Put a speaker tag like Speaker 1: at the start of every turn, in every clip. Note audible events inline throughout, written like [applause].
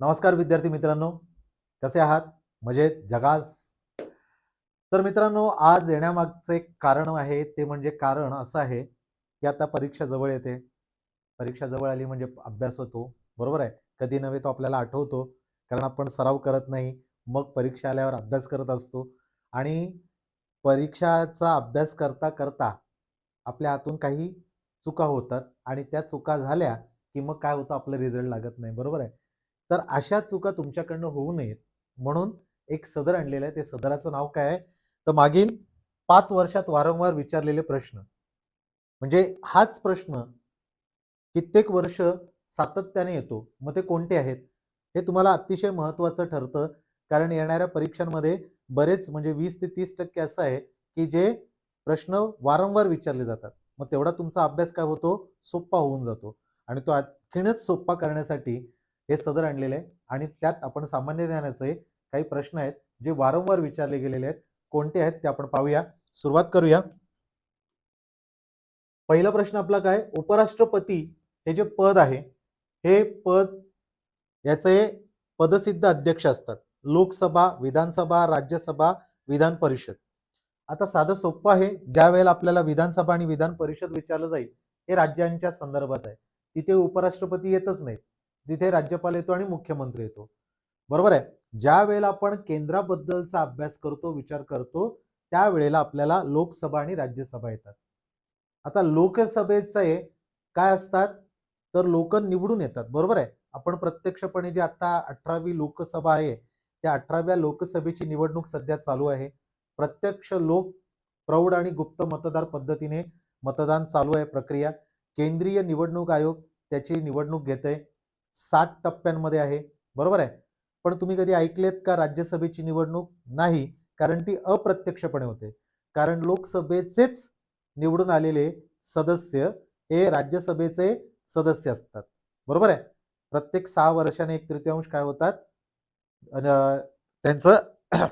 Speaker 1: नमस्कार विद्यार्थी मित्रांनो. कसे आहात? मजेत? जगास? तर मित्रांनो आज येण्यामागचं एक कारण आहे ते म्हणजे कारण असं आहे की आता परीक्षा जवळ येते. परीक्षा जवळ आली म्हणजे अभ्यास होतो. बरोबर आहे? कधी नव्हे तो आपल्याला आठवतो. कारण आपण सराव करत नाही. मग परीक्षा आल्यावर अभ्यास करत असतो. आणि परीक्षाचा अभ्यास करता करता आपल्या हातून काही चुका होतात. आणि त्या चुका झाल्या की मग काय होतं? आपलं रिझल्ट लागत नाही. बरोबर आहे? तर अशा चुका तुमच्याकडनं होऊ नयेत. म्हणून एक सदर आणलेलं आहे. ते सदराचं नाव काय आहे? तर मागील पाच वर्षात वारंवार विचारलेले प्रश्न. म्हणजे हाच प्रश्न कित्येक वर्ष सातत्याने येतो. मग ते कोणते आहेत? हे तुम्हाला अतिशय महत्त्वाचं ठरतं. कारण येणाऱ्या परीक्षांमध्ये बरेच म्हणजे वीस ते तीस टक्के असं आहे की जे प्रश्न वारंवार विचारले जातात. मग तेवढा तुमचा अभ्यास काय होतो? सोप्पा होऊन जातो. आणि तो आणखीनच सोप्पा करण्यासाठी हे सदर आणलेलं आहे. आणि त्यात आपण सामान्य ज्ञानाचे काही प्रश्न आहेत जे वारंवार विचारले गेलेले आहेत. कोणते आहेत ते आपण पाहूया. सुरुवात करूया. पहिला प्रश्न आपला काय? उपराष्ट्रपती हे जे पद आहे हे पद याचे पदसिद्ध अध्यक्ष असतात. लोकसभा विधानसभा राज्यसभा विधान परिषद. आता साधं सोपं आहे. ज्या वेळेला आपल्याला विधानसभा आणि विधान परिषद विचारलं जाईल हे राज्यांच्या संदर्भात आहे. तिथे उपराष्ट्रपती येतच नाहीत. तिथे राज्यपाल येतो आणि मुख्यमंत्री येतो. बरोबर आहे? ज्या वेळेला आपण केंद्राबद्दलचा अभ्यास करतो विचार करतो त्यावेळेला आपल्याला लोकसभा आणि राज्यसभा येतात. आता लोकसभेचे काय असतात? तर लोक निवडून येतात. बरोबर आहे? आपण प्रत्यक्षपणे जे आता अठरावी लोकसभा आहे त्या अठराव्या लोकसभेची निवडणूक सध्या चालू आहे. प्रत्यक्ष लोक प्रौढ आणि गुप्त मतदार पद्धतीने मतदान चालू आहे प्रक्रिया. केंद्रीय निवडणूक आयोग त्याची निवडणूक घेत आहे सात टप्प्यांमध्ये आहे. बरोबर आहे? पण तुम्ही कधी ऐकलेत का राज्यसभेची निवडणूक? नाही कारण ती अप्रत्यक्षपणे होते. कारण लोकसभेचेच निवडून आलेले सदस्य हे राज्यसभेचे सदस्य असतात. बरोबर आहे? प्रत्येक सहा वर्षाने एक तृतीयांश काय होतात? त्यांचं [clears throat]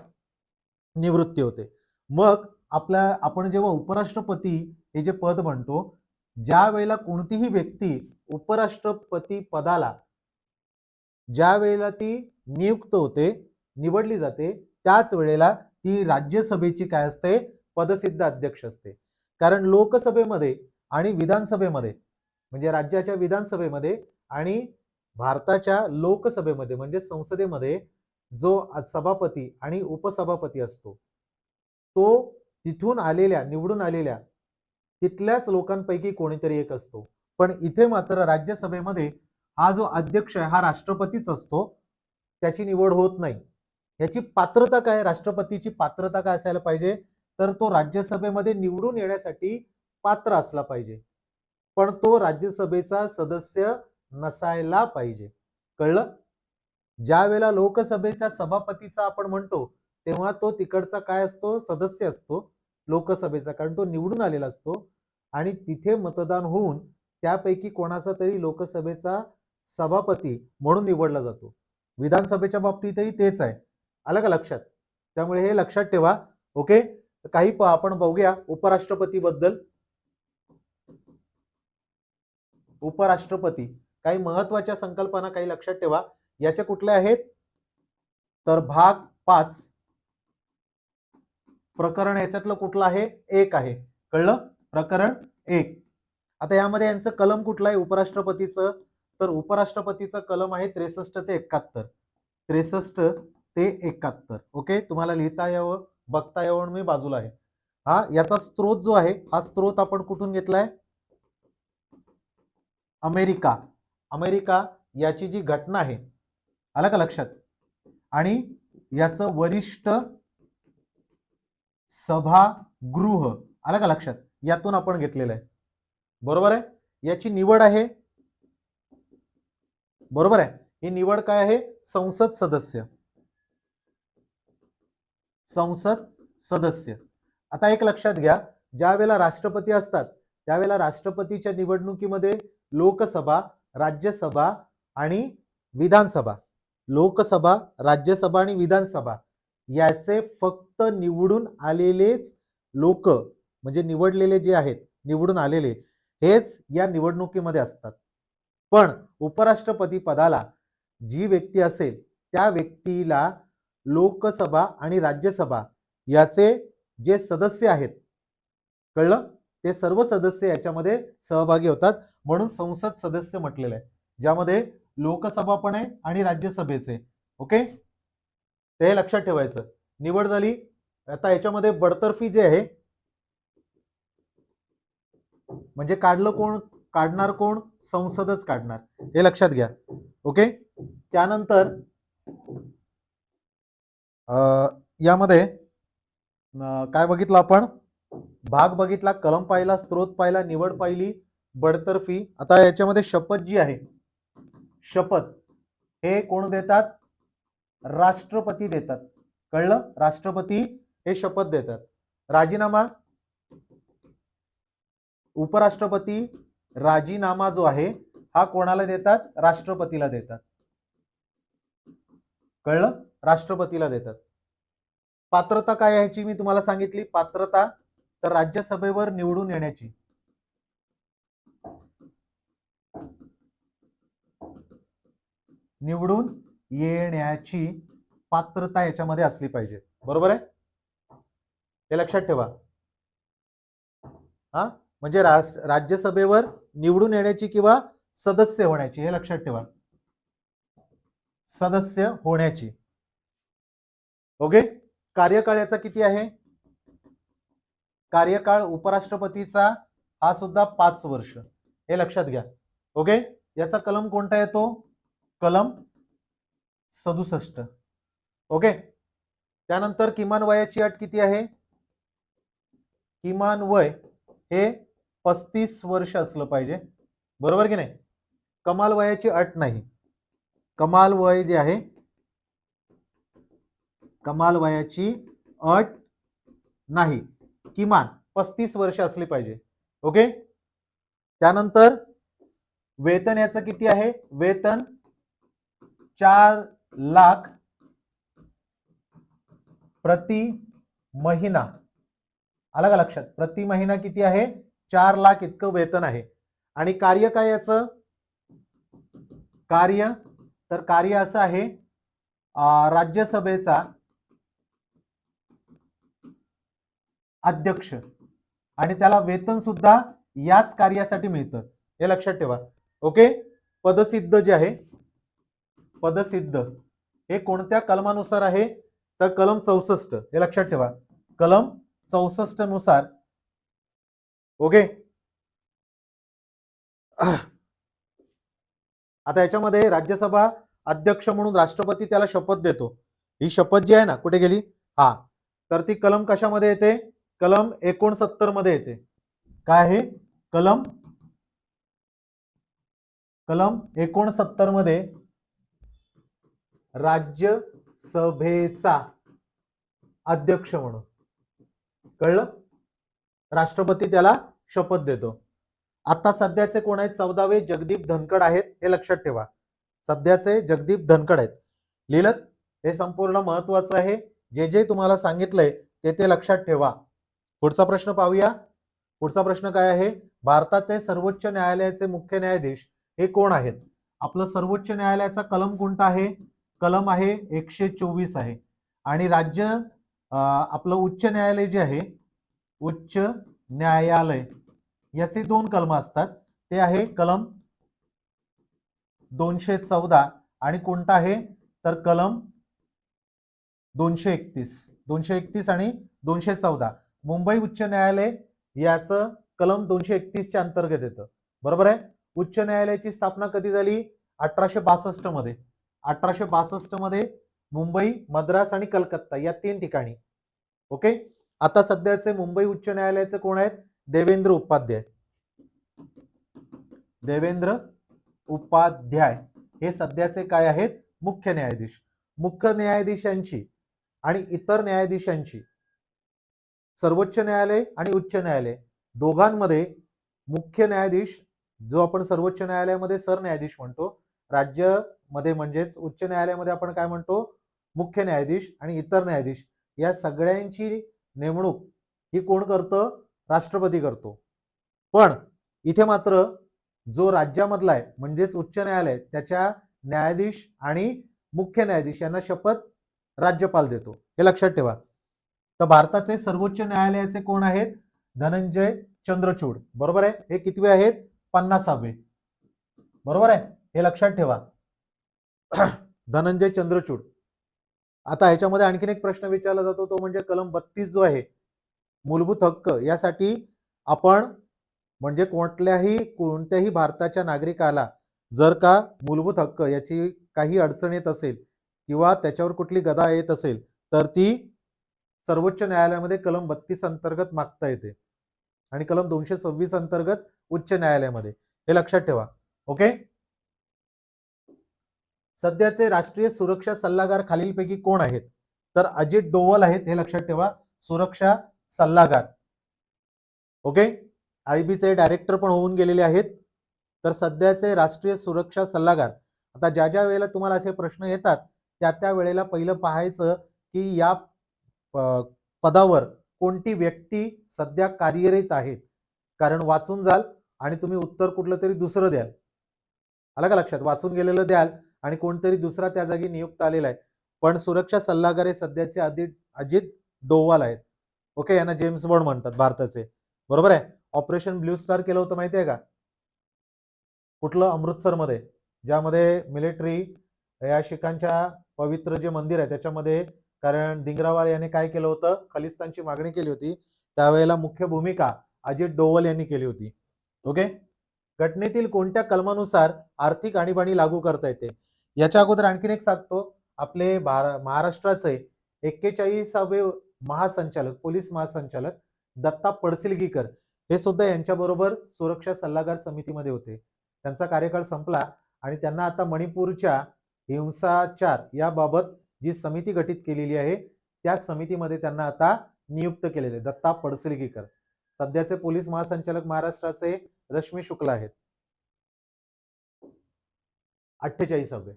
Speaker 1: निवृत्ती होते. मग आपल्या आपण जेव्हा उपराष्ट्रपती हे जे पद म्हणतो ज्या वेळेला कोणतीही व्यक्ती उपराष्ट्रपती पदाला ज्या वेळेला ती नियुक्त होते निवडली जाते त्याच वेळेला ती राज्यसभेची काय असते? पदसिद्ध अध्यक्ष असते. कारण लोकसभेमध्ये आणि विधानसभेमध्ये म्हणजे राज्याच्या विधानसभेमध्ये आणि भारताच्या लोकसभेमध्ये म्हणजे संसदेमध्ये जो सभापती आणि उपसभापती असतो तो तिथून आलेल्या निवडून आलेल्या तिथल्याच लोकांपैकी कोणीतरी एक असतो. पण इथे मात्र राज्यसभेमध्ये हा जो अध्यक्ष आहे हा राष्ट्रपतीच असतो त्याची निवड होत नाही. याची पात्रता काय राष्ट्रपतीची पात्रता काय असायला पाहिजे? तर तो राज्यसभेमध्ये निवडून येण्यासाठी पात्र असला पाहिजे. पण तो राज्यसभेचा सदस्य नसायला पाहिजे. कळलं? ज्या वेळेला लोकसभेच्या सभापतीचा आपण म्हणतो तेव्हा तो तिकडचा काय असतो? सदस्य असतो लोकसभेचा. कारण तो निवडून आलेला असतो आणि तिथे मतदान होऊन त्यापैकी कोणाचा तरी लोकसभेचा सभापती म्हणून निवडला जातो. विधानसभेच्या बाबतीतही तेच आहे. आलं का लक्षात. त्यामुळे हे लक्षात ठेवा. ओके? काही आपण बघूया उपराष्ट्रपती बद्दल उपराष्ट्रपती. काही महत्त्वाच्या संकल्पना काही लक्षात ठेवा. याच्या कुठल्या आहेत? तर भाग पाच. प्रकरण याच्यातलं कुठलं आहे? एक आहे. कळलं? प्रकरण एक. आता यामध्ये यांचं कलम कुठलं आहे? उपराष्ट्रपतीचं? तर उपराष्ट्रपतीचं कलम आहे त्रेसष्ट ते एकाहत्तर. त्रेसष्ट ते एकाहत्तर. ओके तुम्हाला लिहिता यावं बघता यावं मी बाजूला आहे. हा याचा स्त्रोत जो आहे हा स्त्रोत आपण कुठून घेतलाय? अमेरिका. अमेरिका याची जी घटना आहे आलं का लक्षात? आणि याचं वरिष्ठ सभागृह आलं का लक्षात? यातून आपण घेतलेलं आहे. बरोबर आहे? याची निवड आहे बरोबर आहे? ही निवड काय आहे? संसद सदस्य. संसद सदस्य. आता एक लक्षात घ्या ज्या वेळेला राष्ट्रपती असतात त्यावेळेला राष्ट्रपतीच्या निवडणुकीमध्ये लोकसभा राज्यसभा आणि विधानसभा. लोकसभा राज्यसभा आणि विधानसभा याचे फक्त निवडून आलेलेच लोक म्हणजे निवडलेले जे आहेत निवडून आलेले हेच या निवडणुकीमध्ये असतात. पण उपराष्ट्रपती पदाला जी व्यक्ती असेल त्या व्यक्तीला लोकसभा आणि राज्यसभा याचे जे सदस्य आहेत कळलं? ते सर्व सदस्य याच्यामध्ये सहभागी होतात. म्हणून संसद सदस्य म्हटलेलं आहे ज्यामध्ये लोकसभा पण आहे आणि राज्यसभेचे ओके? ते लक्षात ठेवायचं. निवड झाली. आता याच्यामध्ये बडतर्फी जे आहे म्हणजे काढलं कोण? काढणार कोण? संसदच काढणार. हे लक्षात घ्या. ओके? त्यानंतर अं, यामध्ये काय बघितलं आपण? भाग बघितला कलम पाहिला स्त्रोत पाहिला निवड पाहिली बडतर्फी. आता याच्यामध्ये शपथ जी आहे शपथ हे कोण देतात? राष्ट्रपती देतात. कळलं? राष्ट्रपती हे शपथ देतात. राजीनामा? उपराष्ट्रपती राजीनामा जो आहे हा कोणाला देतात? राष्ट्रपतीला देतात. कळलं? राष्ट्रपतीला देतात. पात्रता काय याची मी तुम्हाला सांगितली. पात्रता तर राज्यसभेवर निवडून येण्याची. निवडून येण्याची पात्रता याच्यामध्ये असली पाहिजे. बरोबर आहे? हे लक्षात ठेवा. हा? म्हणजे राज राज्यसभेवर निवडून येण्याची किंवा सदस्य होण्याची हे लक्षात ठेवा. सदस्य होण्याची. ओके? कार्यकाळ याचा किती आहे? कार्यकाळ उपराष्ट्रपतीचा हा सुद्धा पाच वर्ष. हे लक्षात घ्या. ओके? याचा कलम कोणता येतो? कलम सदुसष्ट. ओके? त्यानंतर किमान वयाची अट किती आहे? किमान वय हे पस्तीस वर्ष असलं पाहिजे. बरोबर की नाही? कमाल वयाची अट नाही. कमाल वय जे आहे कमाल वयाची अट नाही. किमान पस्तीस वर्ष असली पाहिजे. ओके? त्यानंतर वेतन याचं किती आहे? वेतन चार लाख प्रति महिना. आला का लक्षात? प्रति महिना किती आहे? चार लाख इतकं वेतन आहे. आणि कार्य काय याचं? कार्य तर कार्य असं आहे राज्यसभेचा अध्यक्ष. आणि त्याला वेतन सुद्धा याच कार्यासाठी मिळतं. हे लक्षात ठेवा. ओके? पदसिद्ध जे आहे पदसिद्ध. हे कोणत्या कलमानुसार आहे? तर कलम चौसष्ट. हे लक्षात ठेवा. कलम चौसष्टनुसार ओके? आता याच्यामध्ये राज्यसभा अध्यक्ष म्हणून राष्ट्रपती त्याला शपथ देतो. ही शपथ जी आहे ना कुठे गेली? हा. तर ती कलम कशामध्ये येते? कलम एकोणसत्तरमध्ये येते. काय आहे? कलम? कलम एकोणसत्तरमध्ये राज्यसभेचा अध्यक्ष म्हणून. कळलं? राष्ट्रपती त्याला शपथ देतो. आता सध्याचे कोण आहेत? चौदावे जगदीप धनकड आहेत हे लक्षात ठेवा. सध्याचे जगदीप धनकड आहेत. लिहिलं हे संपूर्ण महत्वाचं आहे. जे जे तुम्हाला सांगितलंय ते ते लक्षात ठेवा. पुढचा प्रश्न पाहूया. पुढचा प्रश्न काय आहे? भारताचे सर्वोच्च न्यायालयाचे मुख्य न्यायाधीश हे कोण आहेत? आपलं सर्वोच्च न्यायालयाचा कलम कोणता आहे? कलम आहे एकशे चोवीस आहे. आणि राज्य आपलं उच्च न्यायालय जे आहे उच्च न्यायालय. याचे दोन कलम असतात. ते आहे कलम दोनशे चौदा आणि कोणता आहे? तर कलम दोनशे एकतीस. दोनशे एकतीस आणि दोनशे चौदा. मुंबई उच्च न्यायालय याचं कलम दोनशे एकतीसच्या अंतर्गत येतं. बरोबर आहे? उच्च न्यायालयाची स्थापना कधी झाली? अठराशे बासष्टमध्ये. अठराशे बासष्टमध्ये मुंबई मद्रास आणि कलकत्ता या तीन ठिकाणी. ओके? आता सध्याचे मुंबई उच्च न्यायालयाचे कोण आहेत? देवेंद्र उपाध्याय. देवेंद्र उपाध्याय हे सध्याचे काय आहेत? मुख्य न्यायाधीश. मुख्य न्यायाधीशांची आणि इतर न्यायाधीशांची सर्वोच्च न्यायालय आणि उच्च न्यायालय दोघांमध्ये मुख्य न्यायाधीश जो आपण सर्वोच्च न्यायालयामध्ये सरन्यायाधीश म्हणतो राज्यामध्ये म्हणजेच उच्च न्यायालयामध्ये आपण काय म्हणतो? मुख्य न्यायाधीश आणि इतर न्यायाधीश. या सगळ्यांची नेमणूक ही कोण करतं? राष्ट्रपती करतो. पण इथे मात्र जो राज्यामधला आहे म्हणजेच उच्च न्यायालय त्याच्या न्यायाधीश आणि मुख्य न्यायाधीश यांना शपथ राज्यपाल देतो. हे लक्षात ठेवा. तर भारताचे सर्वोच्च न्यायालयाचे कोण आहेत? धनंजय चंद्रचूड. बरोबर आहे? हे कितवे आहेत? पन्नासावे. बरोबर आहे? हे लक्षात ठेवा. [clears throat] धनंजय चंद्रचूड. आता ह्याच्यामध्ये आणखीन एक प्रश्न विचारला जातो तो म्हणजे कलम बत्तीस जो आहे मूलभूत हक्क यासाठी आपण म्हणजे कोणत्याही कोणत्याही भारताच्या नागरिकाला जर का मूलभूत हक्क याची काही अडचण येत असेल किंवा त्याच्यावर कुठली गदा येत असेल तर ती सर्वोच्च न्यायालयामध्ये कलम बत्तीस अंतर्गत मागता येते आणि कलम दोनशे सव्वीस अंतर्गत उच्च न्यायालयामध्ये. हे लक्षात ठेवा. ओके? सध्याचे राष्ट्रीय सुरक्षा सल्लागार खालीलपैकी कोण आहेत? तर अजित डोवल आहेत हे लक्षात ठेवा. सुरक्षा सल्लागार. ओके? आयबीचे डायरेक्टर पण होऊन गेलेले आहेत. तर सध्याचे राष्ट्रीय सुरक्षा सल्लागार. आता ज्या ज्या वेळेला तुम्हाला असे प्रश्न येतात त्या त्या वेळेला पहिलं पाहायचं की या पदावर कोणती व्यक्ती सध्या कार्यरत आहेत? कारण वाचून जाल आणि तुम्ही उत्तर कुठलं तरी दुसरं द्याल. आलं का लक्षात? वाचून गेलेलं द्याल. आणि कोणतरी दुसरा त्या जागी नियुक्त आलेला आहे. पण सुरक्षा सल्लागार हे सध्याचे अजित अजित डोवाल आहेत. ओके? यांना जेम्स बॉन्ड म्हणतात भारताचे. बरोबर आहे? ऑपरेशन ब्ल्यू स्टार केलं होतं माहिती आहे का? कुठलं? अमृतसरमध्ये. ज्यामध्ये मिलिटरी या शिखांच्या पवित्र जे मंदिर आहे त्याच्यामध्ये कारण डिंगरावाल यांनी काय केलं होतं? खलिस्तानची मागणी केली होती. त्यावेळेला मुख्य भूमिका अजित डोवल यांनी केली होती. ओके? घटनेतील कोणत्या कलमानुसार आर्थिक आणीबाणी लागू करता येते? याच्या अगोदर आणखीन एक सांगतो. आपले महाराष्ट्राचे एक्केचाळीसावे महासंचालक पोलीस महासंचालक दत्ता पडसिलगीकर हे सुद्धा यांच्याबरोबर सुरक्षा सल्लागार समितीमध्ये होते. त्यांचा कार्यकाळ संपला आणि त्यांना आता मणिपूरच्या हिंसाचार याबाबत जी समिती गठीत केलेली आहे त्या समितीमध्ये त्यांना आता नियुक्त केलेले दत्ता पडसिलगीकर. सध्याचे पोलीस महासंचालक महाराष्ट्राचे रश्मी शुक्ला आहेत. अठ्ठेचाळीसावे.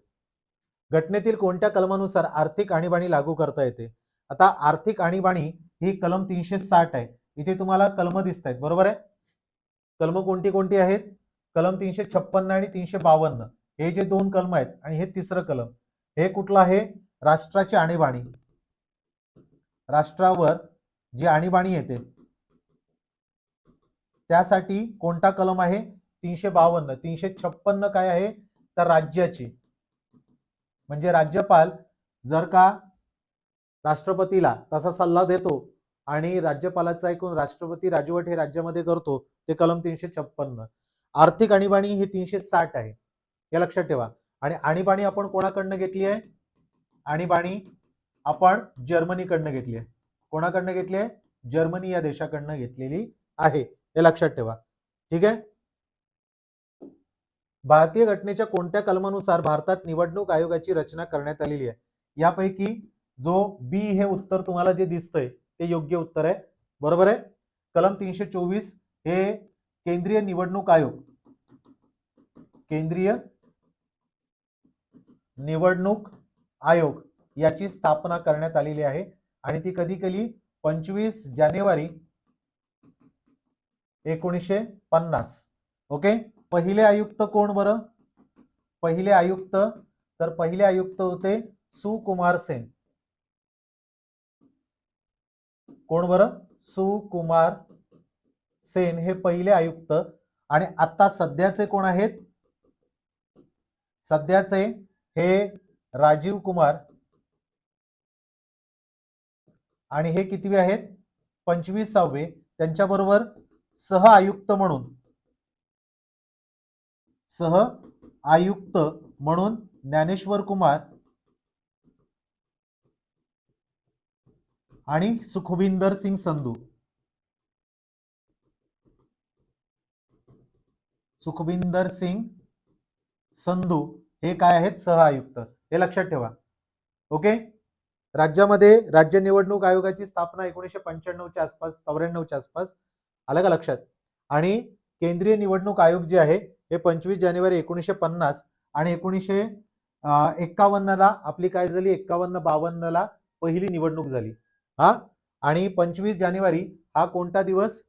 Speaker 1: घटनेतील कोणत्या कलमानुसार आर्थिक आणीबाणी लागू करता येते? आता आर्थिक आणीबाणी ही कलम तीनशे साठ आहे. इथे तुम्हाला कलम दिसत आहेत. बरोबर आहे? कलम कोणती कोणती आहेत? कलम तीनशे छप्पन्न आणि तीनशे बावन्न. हे जे दोन कलम आहेत आणि हे तिसरं कलम. हे कुठलं आहे? राष्ट्राची आणीबाणी. राष्ट्रावर जी आणीबाणी येते त्यासाठी कोणता कलम आहे? तीनशे बावन्न. तीनशे छप्पन्न काय आहे? तर राज्याची. म्हणजे राज्यपाल जर का राष्ट्रपतीला तसा सल्ला देतो आणि राज्यपालाचा ऐकून राष्ट्रपती राजवट हे राज्यामध्ये करतो ते कलम तीनशे छप्पन्न. आर्थिक आणीबाणी ही तीनशे साठ आहे. हे लक्षात ठेवा. आणि आणीबाणी आपण कोणाकडनं घेतली आहे? आणीबाणी आपण जर्मनीकडनं घेतली आहे. कोणाकडनं घेतली आहे? जर्मनी या देशाकडनं घेतलेली आहे. हे लक्षात ठेवा. ठीक आहे? भारतीय घटनेच्या कोणत्या कलमानुसार भारतात निवडणूक आयोगाची रचना करण्यात आलेली आहे? यापैकी जो बी हे उत्तर तुम्हाला जे दिसतंय ते योग्य उत्तर आहे. बरोबर आहे? कलम तीनशे चोवीस हे केंद्रीय निवडणूक आयोग. केंद्रीय निवडणूक आयोग याची स्थापना करण्यात आलेली आहे. आणि ती कधी केली पंचवीस जानेवारी एकोणीसशे पन्नास. ओके? पहिले आयुक्त कोण बरं? पहिले आयुक्त तर पहिले आयुक्त होते सुकुमार सेन. कोण बरं? सुकुमार सेन हे पहिले आयुक्त. आणि आता सध्याचे कोण आहेत? सध्याचे हे राजीव कुमार. आणि हे कितीवे आहेत? पंचवीसावे. त्यांच्याबरोबर सह आयुक्त म्हणून. सह आयुक्त म्हणून ज्ञानेश्वर कुमार आणि सुखविंदर सिंग संधू. सुखविंदर सिंग संधू हे काय आहेत? सह आयुक्त. हे लक्षात ठेवा. ओके? राज्यामध्ये राज्य निवडणूक आयोगाची स्थापना एकोणीसशे पंच्याण्णवच्या आसपास चौऱ्याण्णवच्या आसपास आलं का लक्षात? आणि केंद्रीय निवडणूक आयोग जे आहे हे पंचवीस जानेवारी एकोणीसशे पन्नास आणि एकोणीसशे एक्कावन्नला आपली काय झाली? एक्कावन्न बावन्नला पहिली निवडणूक झाली. हा? आणि पंचवीस जानेवारी हा कोणता दिवस?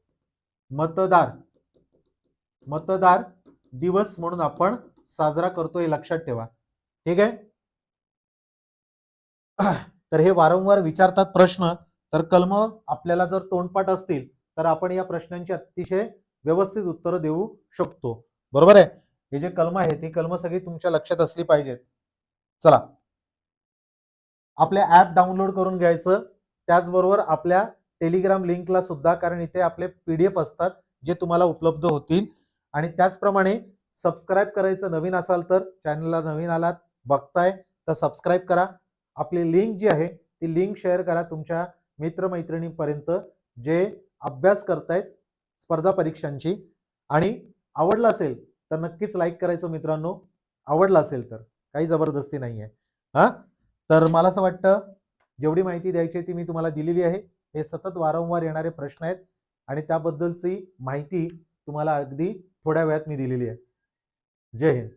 Speaker 1: मतदार. मतदार दिवस म्हणून आपण साजरा करतो हे लक्षात ठेवा. ठीक आहे? [clears throat] तर हे वारंवार विचारतात प्रश्न. तर कलम आपल्याला जर तोंडपाठ असतील तर आपण या प्रश्नांची अतिशय व्यवस्थित उत्तरं देऊ शकतो. बरोबर आहे? हे जे कलम आहेत ती कलम सगळी तुमच्या लक्षात असली पाहिजेत. चला. आपले ऍप डाउनलोड करून घ्यायचं. त्याचबरोबर आपल्या टेलिग्राम लिंकला सुद्धा कारण इथे आपले पीडीएफ असतात जे तुम्हाला उपलब्ध होतील. आणि त्याचप्रमाणे सबस्क्राईब करायचं नवीन असाल तर चॅनलला नवीन आलात बघताय तर सबस्क्राईब करा. आपली लिंक जी आहे ती लिंक शेअर करा तुमच्या मित्रमैत्रिणींपर्यंत जे अभ्यास करतायत स्पर्धा परीक्षांची. आणि आवडलं असेल तर नक्कीच लाईक करायचं मित्रांनो. आवडला असेल तर. काही जबरदस्ती नाही आहे हां? तर मला असं वाटतं जेवढी माहिती द्यायची ती मी तुम्हाला दिलेली आहे. हे सतत वारंवार येणारे प्रश्न आहेत आणि त्याबद्दलची माहिती तुम्हाला अगदी थोड्या वेळात मी दिलेली आहे. जय हिंद.